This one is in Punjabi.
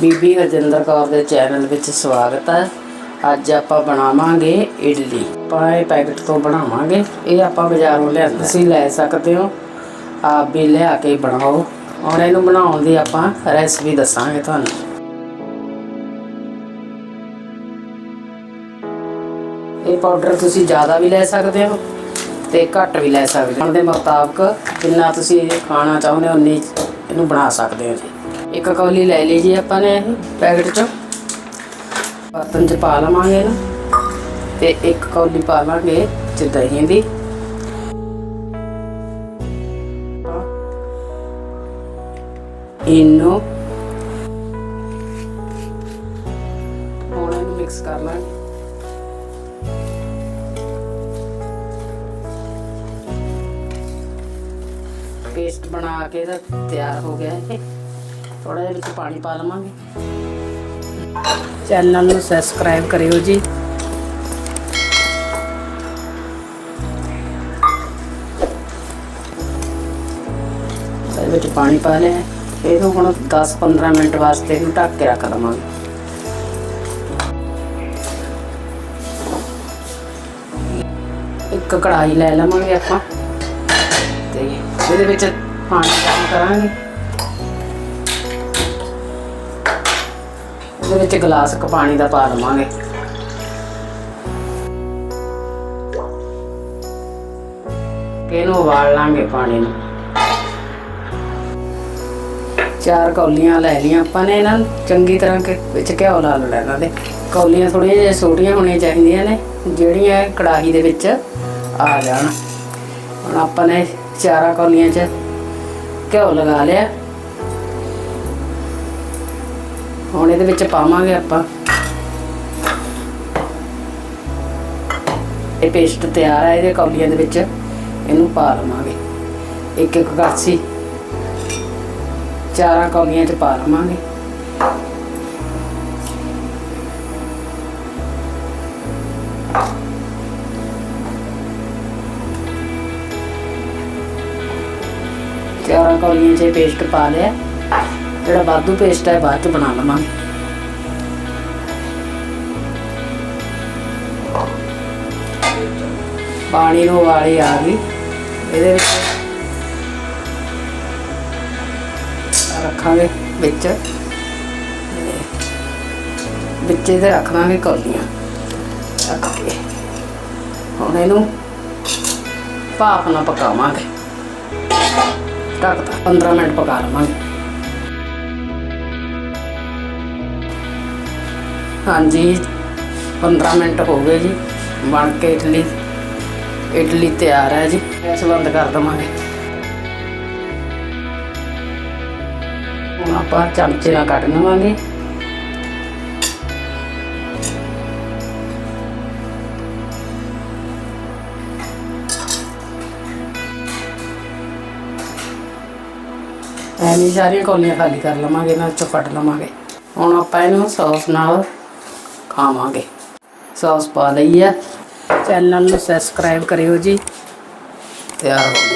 ਬੀਬੀ ਹਰਜਿੰਦਰ ਕੌਰ ਦੇ ਚੈਨਲ ਵਿੱਚ ਸਵਾਗਤ ਹੈ। ਅੱਜ ਆਪਾਂ ਬਣਾਵਾਂਗੇ ਇਡਲੀ। ਆਪਾਂ ਇਹ ਪੈਕਟ ਤੋਂ ਬਣਾਵਾਂਗੇ। ਇਹ ਆਪਾਂ ਬਾਜ਼ਾਰੋਂ ਲਿਆਂਦਾ ਤੁਸੀਂ ਲੈ ਸਕਦੇ ਹੋ। ਆਪ ਵੀ ਲਿਆ ਕੇ ਬਣਾਓ। ਔਰ ਇਹਨੂੰ ਬਣਾਉਣ ਦੀ ਆਪਾਂ ਰੈਸਪੀ ਦੱਸਾਂਗੇ ਤੁਹਾਨੂੰ। ਇਹ ਪਾਊਡਰ ਤੁਸੀਂ ਜ਼ਿਆਦਾ ਵੀ ਲੈ ਸਕਦੇ ਹੋ ਤੇ ਘੱਟ ਵੀ ਲੈ ਸਕਦੇ ਹੋ। ਦੇ ਮੁਤਾਬਕ ਜਿੰਨਾ ਤੁਸੀਂ ਖਾਣਾ ਚਾਹੁੰਦੇ ਹੋ, ਉਨੀ ਇਹਨੂੰ ਬਣਾ ਸਕਦੇ ਹੋ ਜੀ। ਇੱਕ ਕੌਲੀ ਲੈ ਲਈ ਜੀ ਆਪਾਂ ਨੇ ਇਹ ਪੈਕਟ ਚ। ਬਰਤਨ ਚ ਪਾ ਲਵਾਂਗੇ ਇਹਨੂੰ ਤੇ ਇੱਕ ਕੌਲੀ ਪਾ ਲਾਂਗੇ ਚ ਦਹੀਂ ਦੀ। ਇਨੋ ਹੁਣ ਇਹਨੂੰ ਮਿਕਸ ਕਰ ਲਾਂਗੇ। ਪੇਸਟ ਬਣਾ ਕੇ ਇਹਦਾ ਤਿਆਰ ਹੋ ਗਿਆ ਇਹ। ਥੋੜਾ ਜਿਹਾ ਵਿੱਚ ਪਾਣੀ ਪਾ ਲਵਾਂਗੇ। ਚੈਨਲ ਨੂੰ ਸਬਸਕ੍ਰਾਈਬ ਕਰਿਓ ਜੀ। ਇਹਦੇ ਵਿੱਚ ਪਾਣੀ ਪਾ ਲਿਆ। ਇਹਨੂੰ ਹੁਣ 10-15 ਮਿੰਟ ਵਾਸਤੇ ਇਹਨੂੰ ਢੱਕ ਕੇ ਰੱਖ ਦਵਾਂਗੇ। ਇੱਕ ਕੜਾਈ ਲੈ ਲਵਾਂਗੇ ਆਪਾਂ। ਤੇ ਇਹਦੇ ਵਿੱਚ ਪਾਣੀ ਗਰਮ ਕਰਾਂਗੇ। ਇਹਦੇ ਵਿੱਚ ਗਲਾਸ ਕ ਪਾਣੀ ਦਾ ਪਾ ਲਵਾਂਗੇ ਇਹਨੂੰ ਉਬਾਲ ਲਾਂਗੇ ਪਾਣੀ ਨੂੰ। ਚਾਰ ਕੌਲੀਆਂ ਲੈ ਲਈਆਂ ਆਪਾਂ ਨੇ ਇਹਨਾਂ ਨੂੰ, ਚੰਗੀ ਤਰ੍ਹਾਂ ਕਿ ਵਿੱਚ ਘਿਓ ਲਾ ਲੈਣਾ ਇਹਨਾਂ ਦੇ। ਕੌਲੀਆਂ ਥੋੜੀਆਂ ਜਿਹੀਆਂ ਛੋਟੀਆਂ ਹੋਣੀਆਂ ਚਾਹੀਦੀਆਂ ਨੇ, ਜਿਹੜੀਆਂ ਕੜਾਹੀ ਦੇ ਵਿੱਚ ਆ ਜਾਣ। ਹੁਣ ਆਪਾਂ ਨੇ ਚਾਰਾਂ ਕੌਲੀਆਂ 'ਚ ਘਿਓ ਲਗਾ ਲਿਆ। ਹੁਣ ਇਹਦੇ ਵਿੱਚ ਪਾਵਾਂਗੇ ਆਪਾਂ। ਇਹ ਪੇਸਟ ਤਿਆਰ ਹੈ ਇਹਦੇ ਕੌਲੀਆਂ ਦੇ ਵਿੱਚ। ਇਹਨੂੰ ਪਾ ਲਵਾਂਗੇ। ਇੱਕ ਇੱਕ ਕਾਸੀ। ਚਾਰਾਂ ਕੌਲੀਆਂ 'ਚ ਪਾ ਲਵਾਂਗੇ। ਚਾਰਾਂ ਕੌਲੀਆਂ 'ਚ ਪੇਸਟ ਪਾ ਲਿਆ। ਜਿਹੜਾ ਵਾਧੂ ਪੇਸਟ ਹੈ, ਬਾਅਦ 'ਚ ਬਣਾ ਲਵਾਂਗੇ ਪਾਣੀ ਨੂੰ ਉਬਾਲੀ ਆ ਗਈ। ਇਹਦੇ ਵਿੱਚ ਰੱਖਾਂਗੇ ਵਿੱਚ। ਵਿੱਚ ਇਹਦੇ ਰੱਖ ਦਾਂਗੇ ਕੌਲੀਆਂ। ਰੱਖ ਕੇ ਹੁਣ ਇਹਨੂੰ ਭਾਪ ਨਾਲ ਪਕਾਵਾਂਗੇ। ਢੱਕ ਤਾ 15 ਮਿੰਟ ਪਕਾ ਲਵਾਂਗੇ। ਹਾਂਜੀ 15 ਮਿੰਟ ਹੋ ਗਏ ਜੀ। ਬਣ ਕੇ ਇਡਲੀ ਇਡਲੀ ਤਿਆਰ ਹੈ ਜੀ। ਗੈਸ ਬੰਦ ਕਰ ਦਵਾਂਗੇ। ਹੁਣ ਆਪਾਂ ਚਮਚੇ ਨਾਲ ਕੱਢ ਲਵਾਂਗੇ। ਐਨੀ ਸਾਰੀਆਂ ਕੋਲੀਆਂ ਖਾਲੀ ਕਰ ਲਵਾਂਗੇ, ਨਾਲ ਚੋਂ ਕੱਢ ਲਵਾਂਗੇ। ਹੁਣ ਆਪਾਂ ਇਹਨੂੰ ਸੌਸ ਨਾਲ ਖਾਵਾਂਗੇ ਸੌਸ ਪਾ ਲਈ ਆ ਚੈਨਲ ਨੂੰ ਸਬਸਕ੍ਰਾਈਬ ਕਰਿਓ ਜੀ। ਤਿਆਰ ਹੋ ਗਈ